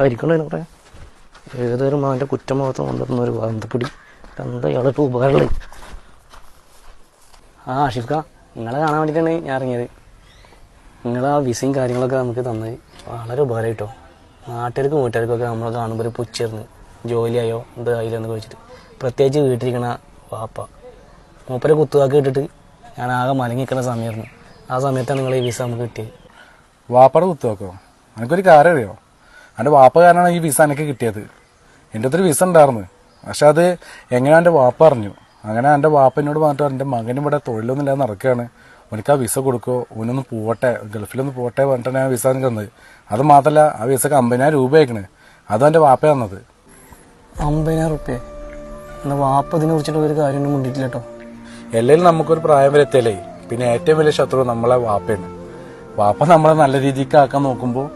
ആയിരിക്കണോ അതിനൊക്കെ ഏതൊരു മാന്റെ കുറ്റം മാത്രം കൊണ്ടുവരുന്ന ഒരു വാന്തപ്പിടി എന്താ ഇയാളിട്ട് ഉപകാരമുള്ളത്? ആ ആഷിഫ്ക നിങ്ങളെ കാണാൻ വേണ്ടിയിട്ടാണ് ഞാൻ ഇറങ്ങിയത്. നിങ്ങൾ ആ വിസയും കാര്യങ്ങളൊക്കെ നമുക്ക് തന്നത്. വളരെ ഉപകാരം കേട്ടോ. നാട്ടുകാർക്കും വീട്ടുകാർക്കൊക്കെ നമ്മളെ കാണുമ്പോൾ ഒരു പുച്ചേർന്ന് ജോലിയായോ എന്തായില്ലോ എന്ന് ചോദിച്ചിട്ട് പ്രത്യേകിച്ച് വീട്ടിലിരിക്കണ വാപ്പ. മൂപ്പരെ കുത്തുവാക്കി ഇട്ടിട്ട് ഞാൻ ആകെ മലങ്ങി നിൽക്കുന്ന സമയമായിരുന്നു. ആ സമയത്താണ് നിങ്ങൾ ഈ വിസ നമുക്ക് കിട്ടിയത്. വാപ്പയുടെ കുത്തുവാക്കോ? എനിക്കൊരു കാര്യം അറിയോ? എന്റെ വാപ്പ കാരണമാണ് ഈ വിസ എനിക്ക് കിട്ടിയത്. എന്റെ അടുത്തൊരു വിസ ഉണ്ടായിരുന്നു. പക്ഷെ അത് എങ്ങനെ എന്റെ വാപ്പ അറിഞ്ഞു? അങ്ങനെ എന്റെ വാപ്പ എന്നോട് പറഞ്ഞിട്ട് എന്റെ മകനും ഇവിടെ തൊഴിലൊന്നും ഇല്ലാതെ നടക്കുകയാണ്. എനിക്ക് ആ വിസ കൊടുക്കുമോ ഓനൊന്ന് പോവട്ടെ. ഗൾഫിലൊന്ന് പോട്ടെ പറഞ്ഞിട്ടാണ് ഞാൻ വിസ എനിക്ക് തന്നത്. അത് മാത്രമല്ല ആ വിസ അമ്പതിനായിരം രൂപ അയക്കണ് അതും എന്റെ വാപ്പ തന്നത്. അമ്പതിനായിരം റുപ്യ? എന്നാൽ വാപ്പ ഇതിനെ കുറിച്ചിട്ട് ഒരു കാര്യം മുണ്ടിട്ടില്ല കേട്ടോ. എല്ലാവരും നമുക്കൊരു പ്രായം വരെ എത്തിയല്ലേ പിന്നെ ഏറ്റവും വലിയ ശത്രു നമ്മളെ വാപ്പയാണ്. വാപ്പ നമ്മളെ നല്ല രീതിക്ക് ആക്കാൻ നോക്കുമ്പോൾ